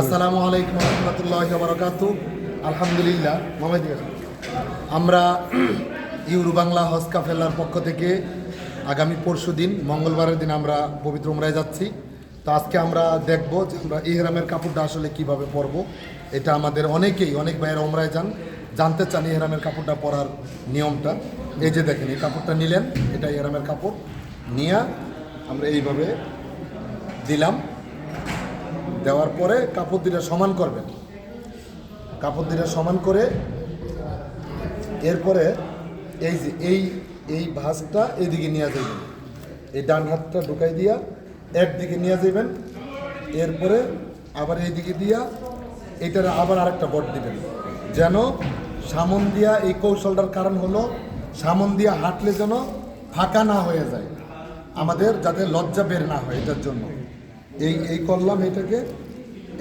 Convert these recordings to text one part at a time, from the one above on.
আসসালামু আলাইকুম রহমতুল্লাহ বারকাত। আলহামদুলিল্লাহ। মোহাম্মদ আমরা ইউরু বাংলা হজ কাফেলার পক্ষ থেকে আগামী পরশু দিন, মঙ্গলবারের দিন আমরা পবিত্র উমরায় যাচ্ছি। তো আজকে আমরা দেখব যে আমরা ইহরামের কাপড়টা আসলে কীভাবে পরবো। এটা আমাদের অনেকেই, অনেক ভাইয়েরা উমরায় যান, জানতে চান ইহরামের কাপড়টা পরার নিয়মটা। এই যে দেখেন, এই কাপড়টা নিলেন, এটা ইহরামের কাপড়। নিয়ে আমরা এইভাবে দিলাম। দেওয়ার পরে কাপড় দুটা সমান করবেন। কাপড় দুটা সমান করে এরপরে এই যে এই এই ভাঁজটা এদিকে নিয়ে যাবেন। এই ডান হাতটা ঢুকাই দিয়া একদিকে নিয়ে যাবেন। এরপরে আবার এইদিকে দিয়া এটার আবার আরেকটা বট দিবেন। যেন সামন দিয়া এই কৌশলটার কারণ হলো সামন দিয়া হাঁটলে যেন ফাঁকা না হয়ে যায়। আমাদের যাতে লজ্জা বের না হয় এটার জন্য। এই এই করলাম এটাকে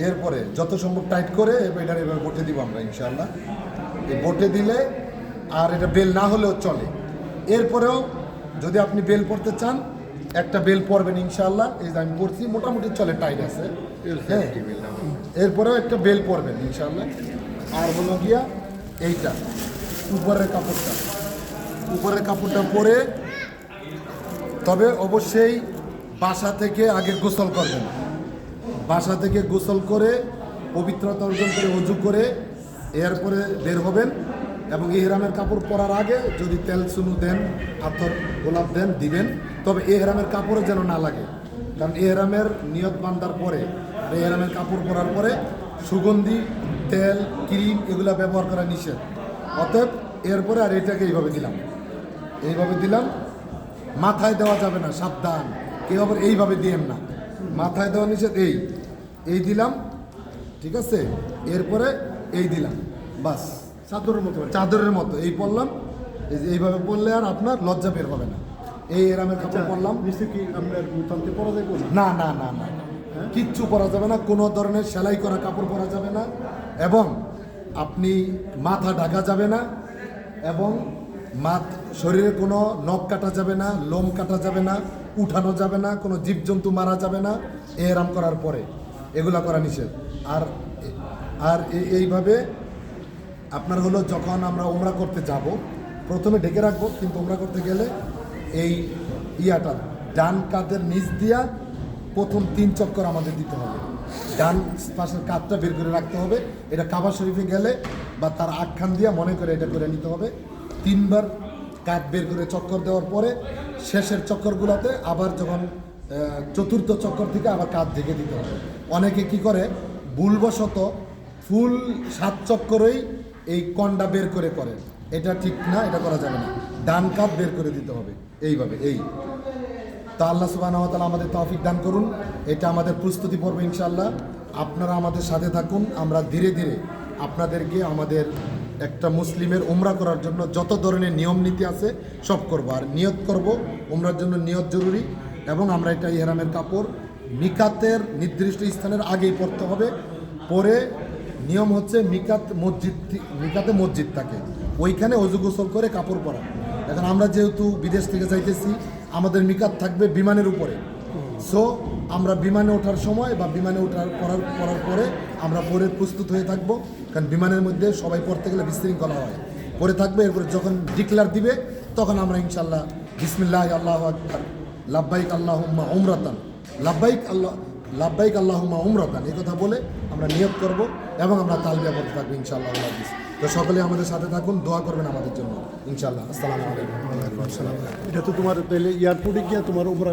এরপরে যত সম্ভব টাইট করে এবার এবার বটে দিব আমরা ইনশাল্লাহ এই বটে দিলে আর এটা বেল না হলেও চলে। এরপরেও যদি আপনি বেল পড়তে চান একটা বেল পরবেন ইনশাল্লাহ এই যে আমি পড়ছি মোটামুটি চলে টাইট আছে। হ্যাঁ। এরপরেও একটা বেল পরবেন ইনশাল্লাহ আর হলো গিয়া এইটা উপরের কাপড়টা। উপরের কাপড়টা পরে তবে অবশ্যই বাসা থেকে আগে গোসল করবেন। বাসা থেকে গোসল করে পবিত্রতা অর্জন করে উজু করে এরপরে বের হবেন এবং ইহরামের কাপড় পরার আগে যদি তেল সুনু দেন আতর গোলাপ দেন, দিবেন, তবে এহরামের কাপড়ে যেন না লাগে। কারণ এহরামের নিয়ত বান্ধার পরে এহরামের কাপড় পরার পরে সুগন্ধি, তেল, ক্রিম এগুলা ব্যবহার করা নিষেধ। অতএব এরপরে আর এটাকে এইভাবে দিলাম। এইভাবে দিলাম, মাথায় দেওয়া যাবে না, সাবধান। কেউ আবার এইভাবে দিয়েন না। মাথায় দেওয়া নিষেধ এই। এই দিলাম ঠিক আছে? এরপরে এই দিলাম। বাস চাদরের মতো চাদরের মতো। এই পড়লাম এই যে এইভাবে পড়লে আর আপনার লজ্জা বের হবে না। এই এরামের কাপড় পরলাম। নিশ্চয় কি আপনার মুতান্তে পরা যাবে না না না না না। না। কিচ্ছু পরা যাবে না। কোনো ধরনের সেলাই করা কাপড় পরা যাবে না। এবং আপনি মাথা ঢাকা যাবে না এবং মাথ শরীরে কোনো নখ কাটা যাবে না লোম কাটা যাবে না। উঠানো যাবে না, কোনো জীবজন্তু মারা যাবে না এরাম করার পরে। এগুলা করা নিষেধ। আর আর এইভাবে আপনার হলো যখন আমরা উমরা করতে যাব, প্রথমে ঢেকে রাখব, কিন্তু উমরা করতে গেলে এই ইয়াটা, ডান কাঁধের নিচ দিয়া প্রথম তিন চক্কর আমাদের দিতে হবে। ডান পাশের কাঁধটা বের করে রাখতে হবে। এটা কাবা শরীফে গেলে বা তার আখ্যান দিয়া মনে করে এটা করে নিতে হবে। তিনবার কাঁধ বের করে চক্কর দেওয়ার পরে শেষের চক্করগুলোতে আবার যখন চতুর্থ চক্কর থেকে আবার কাঁধ ঢেকে দিতে হবে। অনেকে কি করে, ভুলবশত ফুল সাত চক্করেই এই কন্ডা বের করে করে। এটা ঠিক না, এটা করা যাবে না। ডান কাপ বের করে দিতে হবে। এইভাবে, এই। তা আল্লাহ সুবাহ আমাদের তৌফিক দান করুন। এটা আমাদের প্রস্তুতি পর্ব ইনশাল্লাহ আপনারা আমাদের সাথে থাকুন। আমরা ধীরে ধীরে আপনাদেরকে আমাদের একটা মুসলিমের উমরা করার জন্য যত ধরনের নিয়ম নীতি আছে সব করব। আর নিয়ত করব, উমরার জন্য নিয়ত জরুরি এবং আমরা এটা ইহরামের কাপড় মিকাতের নির্দিষ্ট স্থানের আগেই পড়তে হবে। পরে নিয়ম হচ্ছে মিকাত মসজিদ মিকাতে মসজিদ থাকে। ওইখানে অজু গোসল করে কাপড় পরা। এখন আমরা যেহেতু বিদেশ থেকে যাইতেছি, আমাদের মিকাত থাকবে বিমানের উপরে। সো আমরা বিমানে ওঠার সময় বা বিমানে ওঠার করার করার পরে আমরা পরে প্রস্তুত হয়ে থাকব, কারণ বিমানের মধ্যে সবাই পড়তে গেলে বিশৃঙ্খলা হয়। পরে থাকবে, এরপরে যখন ডিক্লার দিবে, তখন আমরা ইনশাল্লাহ বিসমিল্লাহ, আল্লাহ আকবর, লাব্বাইক আল্লাহুম্মা উমরাতান, লাব্বাইক আল্লাহ, লাব্বাইক আল্লাহুম্মা উমরাতান, এই কথা বলে আমরা নিয়োগ করব এবং আমরা তালবিয়া পড়তে থাকব ইনশাআল্লাহ আল্লাহ হাফিজ। তো সকলে আমাদের সাথে থাকুন, দোয়া করবেন আমাদের জন্য, ইনশাআল্লাহ। আসসালামু আলাইকুম। এটা তো তোমার তাহলে এয়ারপোর্টে গিয়ে তোমার উপরে